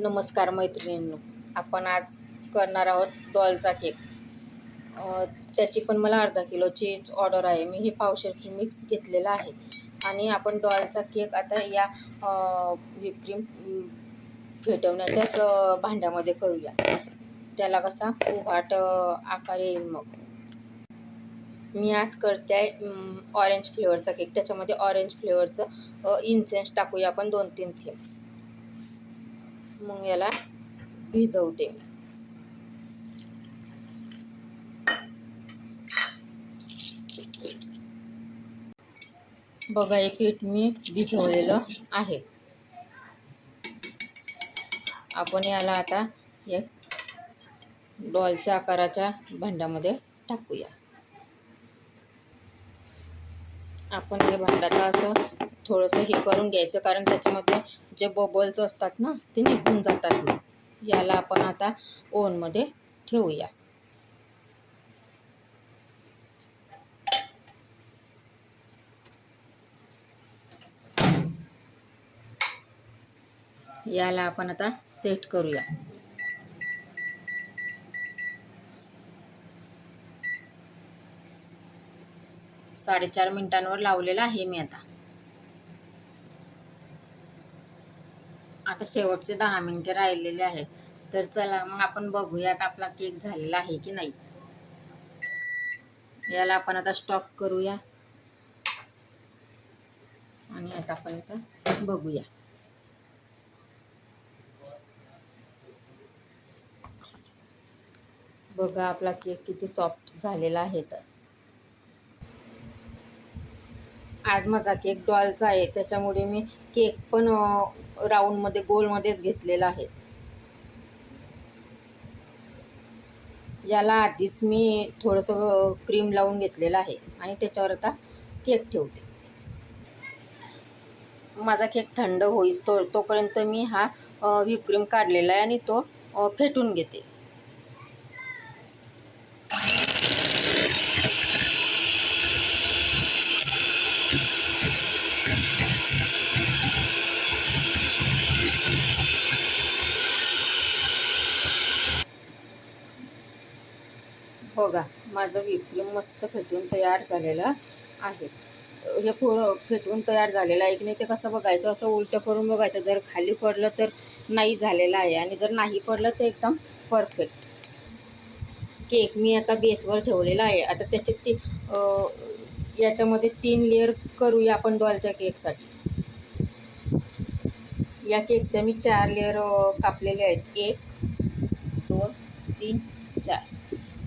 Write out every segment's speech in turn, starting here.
नमस्कार मैत्रिणींनो. आपण आज करणार आहोत डॉलचा केक. त्याची पण मला अर्धा किलोची ऑर्डर आहे. मी हे पावशेरची मिक्स घेतलेलं आहे. आणि आपण डॉलचा केक आता या व्हिपक्रीम फेटवण्याच्याच भांड्यामध्ये करूया. त्याला कसा उभाट आकार येईल मग. मी आज करते आहे ऑरेंज फ्लेवरचा केक. त्याच्यामध्ये ऑरेंज फ्लेवरचं इन्सेन्स टाकूया आपण दोन तीन थेंब. मग याला भिजवते. बघा हे पीठ मी भिजवलेलं आहे. आपण याला आता या डॉलच्या आकाराच्या भांड्यामध्ये टाकूया. आपण हे भांड्याला असं थोडंसं हे करून घ्यायचं कारण त्याच्यामध्ये जे बबल्स असतात ना ते निघून जातात मग. याला आपण आता ओव्हनमध्ये ठेवूया. याला आपण आता सेट करूया. साडेचार मिनिटांवर लावलेला आहे मी आता. आता शेवटचे दहा मिनिटे राहिलेले आहेत. तर चला मग आपण बघूयात आपला केक झालेला आहे की नाही. याला आपण आता स्टॉप करूया. आणि आता आपण आता बघूया. बघा आपला केक किती सॉफ्ट झालेला आहे तर. आज माझा केक डॉलचा आहे. त्याच्यामुळे मी केक पण राऊंडमध्ये गोलमध्येच घेतलेला आहे. याला आधीच मी थोडंसं क्रीम लावून घेतलेलं आहे आणि त्याच्यावर आता केक ठेवते. माझा केक थंड होईस तो तोपर्यंत मी हा व्हीप क्रीम काढलेला आहे आणि तो फेटून घेते. हो बघा माझं व्हीप मस्त फेटून तयार झालेलं आहे. हे पूर्ण फेटून तयार झालेलं आहे की नाही ते कसं बघायचं? असं उलटं करून बघायचं. जर खाली पडलं तर नाही झालेलं आहे आणि जर नाही पडलं तर एकदम परफेक्ट केक मी आता बेसवर ठेवलेला आहे. आता त्याचे ती याच्यामध्ये तीन लेअर करूया आपण डॉलच्या केकसाठी. या केकच्या मी चार लेअर कापलेले आहेत. एक दोन तीन चार.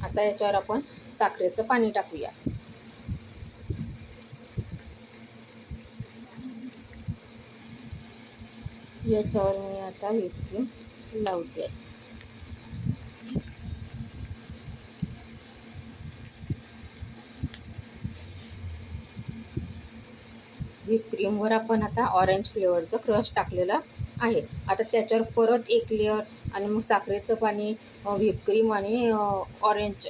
आता याच्यावर आपण साखरेचं पाणी टाकूया. याच्यावर मी आता व्हिप लावते. व्हिप क्रीमवर आपण आता ऑरेंज फ्लेवरचं क्रश टाकलेलं आहे. आता त्याच्यावर परत एक लेअर आणि मग साखरेचं पाणी व्हिप क्रीम आणि ऑरेंज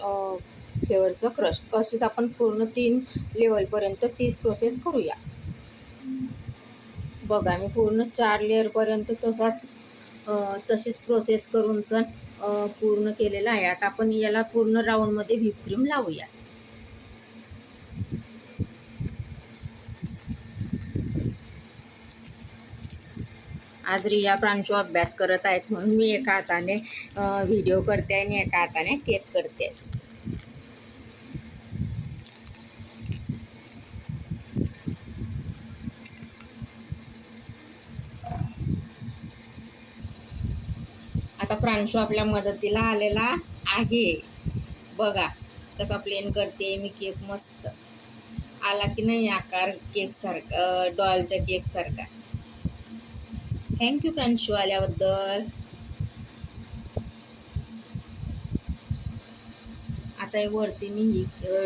फ्लेवरचं क्रश अशीच आपण पूर्ण तीन लेवलपर्यंत तीच प्रोसेस करूया. बघा मी पूर्ण चार लेअरपर्यंत तसाच तशीच प्रोसेस करून पूर्ण केलेला आहे. आता आपण याला पूर्ण राऊंडमध्ये व्हिप क्रीम लावूया. आज रिया प्रांशू अभ्यास करत आहेत म्हणून मी एका हाताने व्हिडिओ करते आणि एका हाताने केक करते. आता प्रांशू आपल्या मदतीला आलेला आहे. बघा कसा प्लेन करते मी केक मस्त. आला की नाही आकार केक सारखा डॉलच्या केक सारखा. थँक्यू प्रांशू आल्याबद्दल. आता हे वरती मी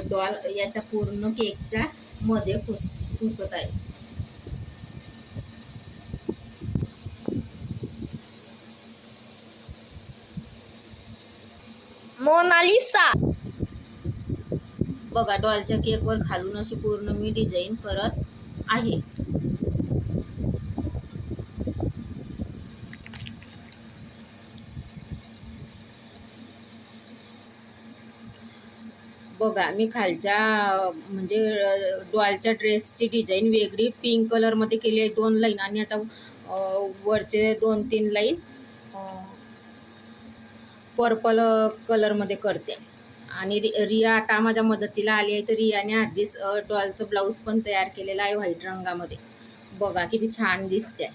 डॉल याच्या पूर्ण केकच्या मध्ये खुस खुसत आहे. मोनालिसा. बघा डॉलच्या केकवर खालून अशी पूर्ण मी डिझाईन करत आहे. बघा मी खालच्या म्हणजे डॉलच्या ड्रेसची डिझाईन वेगळी पिंक कलरमध्ये केली आहे दोन लाईन आणि आता वरचे दोन तीन लाईन पर्पल कलरमध्ये करते. आणि रि रिया आता माझ्या मदतीला आली आहे तर रियाने आधीच डॉलचं ब्लाऊज पण तयार केलेलं आहे व्हाईट रंगामध्ये. बघा किती छान दिसते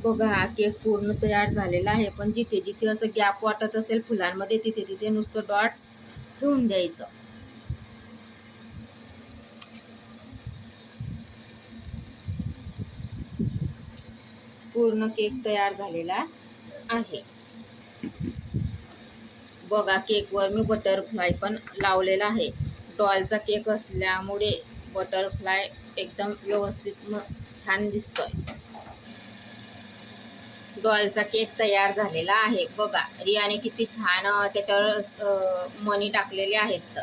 बघा हा केक पूर्ण तयार झालेला आहे. पण जिथे जिथे असं गॅप वाटत असेल फुलांमध्ये तिथे तिथे नुसतं डॉट्स ठेवून द्यायचं. पूर्ण केक तयार झालेला आहे. बघा केकवर मी बटरफ्लाय पण लावलेला आहे. डॉलचा केक असल्यामुळे बटरफ्लाय एकदम व्यवस्थित छान दिसतोय. डॉलचा केक तयार झालेला आहे. बघा रियाने किती छान त्याच्यावर मनी मणी टाकलेले आहेत.